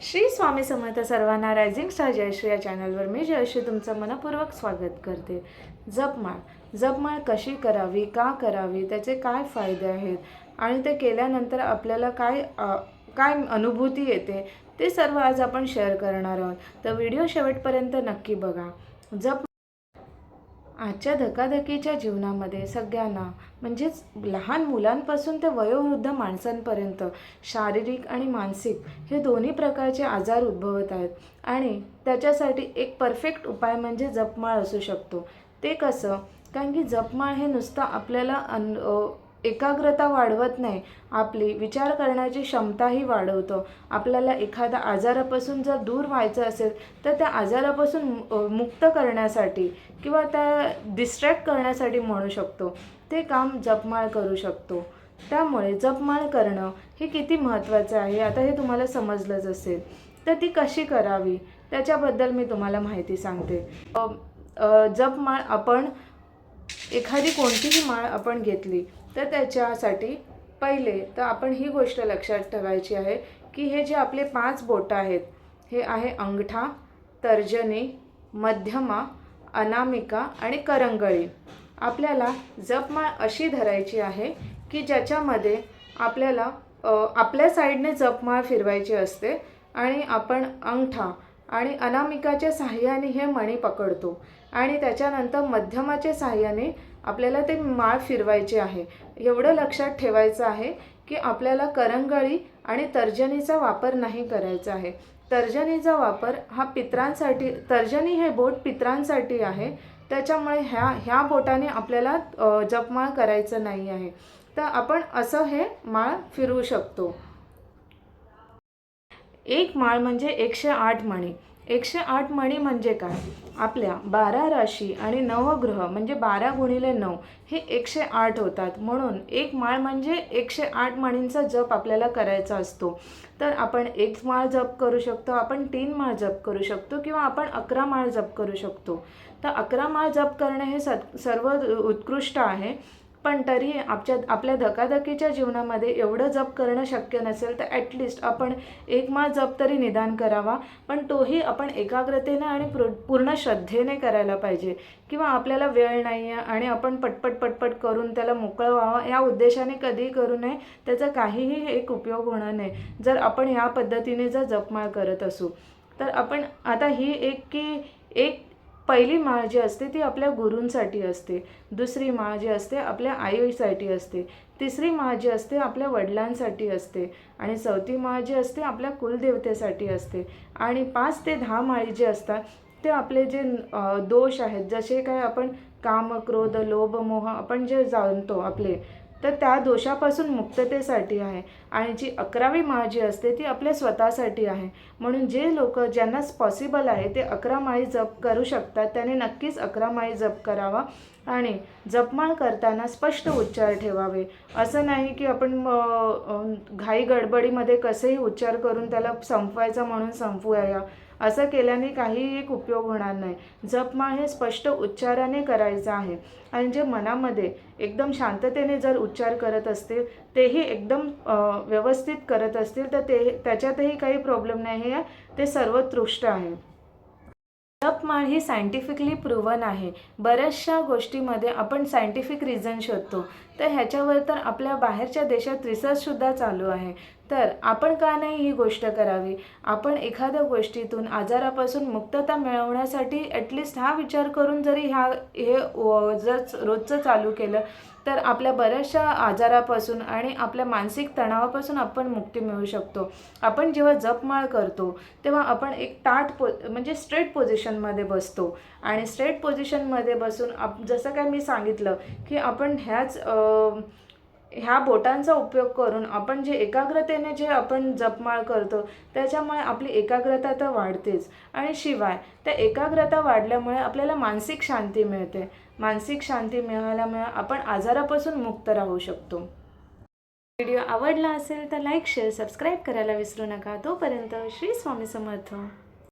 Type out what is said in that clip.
श्री स्वामी समर्थ सर्वांना rising star Jayashree या चॅनलवर मी जयश्री तुमचं मनपूर्वक स्वागत करते. जपमाळ. जपमाळ कशी करावी का करावी त्याचे काय फायदे आहेत आणि ते केल्यानंतर आपल्याला काय काय अनुभूती येते ते सर्व आज आपण शेअर करणार आहोत. तर व्हिडिओ शेवटपर्यंत नक्की बघा. जप आजच्या धकाधकीच्या जीवनामध्ये सगळ्यांना म्हणजेच लहान मुलांपासून ते वयोवृद्ध माणसांपर्यंत शारीरिक आणि मानसिक हे दोन्ही प्रकारचे आजार उद्भवत आहेत. आणि त्याच्यासाठी एक परफेक्ट उपाय म्हणजे जपमाळ असू शकतो. ते कसं? कारण की जपमाळ हे नुसतं आपल्याला अन एकाग्रता वाढवत नाही. आपली विचार करण्याची क्षमताही वाढवतो. आपल्याला एखाद्या आजारापासून जर दूर व्हायचं असेल तर त्या आजारापासून मुक्त करण्यासाठी किंवा त्या डिस्ट्रॅक्ट करण्यासाठी म्हणू शकतो. ते काम जपमाळ करू शकतो. त्यामुळे जपमाळ करणं हे किती महत्त्वाचं आहे आता हे तुम्हाला समजलंच असेल. तर ती कशी करावी? त्याच्याबद्दल मी तुम्हाला माहिती सांगते. जपमाळ आपण एखादी कोणतीही माळ आपण घेतली तर त्याच्यासाठी पहिले तर आपण ही गोष्ट लक्षात ठेवायची आहे की हे जे आपले पाच बोटं आहेत हे आहे अंगठा तर्जनी मध्यमा अनामिका आणि करंगळी. आपल्याला जपमाळ अशी धरायची आहे की ज्याच्यामध्ये आपल्याला आपल्या साईडने जपमाळ फिरवायची असते आणि आपण अंगठा आणि अनामिकाच्या साह्याने हे मणी पकडतो आणि त्याच्यानंतर मध्यमाच्या साह्याने आपल्याला ते माळ फिरवायचे आहे. एवढं लक्षात ठेवायचं आहे की आपल्याला करंगळी आणि तर्जनीचा वापर नाही करायचा आहे. तर्जनीचा वापर हा पित्रांसाठी तर्जनी हे बोट पित्रांसाठी आहे. त्याच्यामुळे ह्या ह्या बोटाने आपल्याला जपमाळ करायचं नाही आहे. तर आपण असं हे माळ फिरवू शकतो. एक माळ म्हणजे एकशे आठ मणी. एकशे आठ मणी म्हणजे काय? आपल्या बारा राशी आणि नवग्रह म्हणजे बारा गुणिले नऊ हे एकशे आठ होतात. म्हणून एक माळ म्हणजे एकशे आठ मणींचा जप आपल्याला करायचा असतो. तर आपण एक माळ जप करू शकतो आपण तीन माळ जप करू शकतो किंवा आपण अकरा माळ जप करू शकतो. तर अकरा माळ जप करणे हे स सर्व उत्कृष्ट आहे. पण तरी आपच्या आपल्या धकाधकीच्या जीवनामध्ये एवढं जप करणं शक्य नसेल तर ॲटलिस्ट आपण एक माळ जप तरी निदान करावा. पण तोही आपण एकाग्रतेने आणि पूर- पूर्ण श्रद्धेने करायला पाहिजे. किंवा आपल्याला वेळ नाही आहे आणि आपण पटपट पटपट करून त्याला मोकळं व्हावं या उद्देशाने कधीही करू नये. त्याचा काहीही एक उपयोग होणार नाही. जर आपण ह्या पद्धतीने जर जपमाळ करत असू तर आपण आता ही एक की एक पहिली माळ जी असते ती आपल्या गुरूंसाठी असते. दुसरी माळ जी असते आपल्या आईसाठी असते. तिसरी माळ जी असते आपल्या वडिलांसाठी असते. आणि चौथी माळ जी असते आपल्या कुलदेवतेसाठी असते. आणि पाच ते दहा माळी जे असतात ते आपले जे दोष आहेत जसे काय आपण काम क्रोध लोभ मोह आपण जे जाणतो आपले तर त्या दोषापासून मुक्ततेसाठी आहे. आणि जी अकरावी माळ जी असते ती आपल्या स्वतःसाठी आहे. म्हणून जे लोक ज्यांना पॉसिबल आहे ते अकरा माळी जप करू शकतात. त्याने नक्कीच अकरा माळी जप करावा आणि जपमाळ करताना स्पष्ट उच्चार ठेवावे. असं नाही की आपण घाई गडबडीमध्ये कसेही उच्चार करून त्याला संपवायचा म्हणून संपवूया. असं केल्याने काहीही एक उपयोग होणार नाही. जपमाळ हे स्पष्ट उच्चाराने करायचं आहे. आणि जे मनामध्ये एकदम शांततेने जर उच्चार करत असतील तेही एकदम व्यवस्थित करत असतील तर ते त्याच्यातही काही प्रॉब्लेम नाही आहे. ते सर्वोत्कृष्ट आहे. जपमाळ ही सायंटिफिकली प्रूवन आहे. बऱ्याचशा गोष्टीमध्ये आपण सायंटिफिक रिझन शोधतो. तर ह्याच्यावर तर आपल्या बाहेरच्या देशात रिसर्चसुद्धा चालू आहे. तर आपण का नाही ही गोष्ट करावी? आपण एखाद्या गोष्टीतून आजारापासून मुक्तता मिळवण्यासाठी ॲटलिस्ट हा विचार करून जरी ह्या हे जर रोजचं चालू केलं तर आपल्या बऱ्याचशा आजारापासून आणि आपल्या मानसिक तणावापासून आपण मुक्ती मिळू शकतो. आपण जेव्हा जपमाळ करतो तेव्हा आपण एक ताट पो म्हणजे स्ट्रेट पोझिशनमध्ये बसतो. आणि स्ट्रेट पोझिशनमध्ये बसून आप जसं काय मी सांगितलं की आपण ह्याच ह्या बोटांचा उपयोग करून आपण जे एकाग्रतेने जे आपण जपमाळ करतो त्याच्यामुळे आपली एकाग्रता तर वाढतेच. आणि शिवाय त्या एकाग्रता वाढल्यामुळे आपल्याला मानसिक शांती मिळते. मानसिक शांती मिळाल्यामुळे आपण आजारापासून मुक्त राहू शकतो. व्हिडिओ आवडला असेल तर लाईक शेअर सबस्क्राईब करायला विसरू नका. तोपर्यंत श्री स्वामी समर्थ.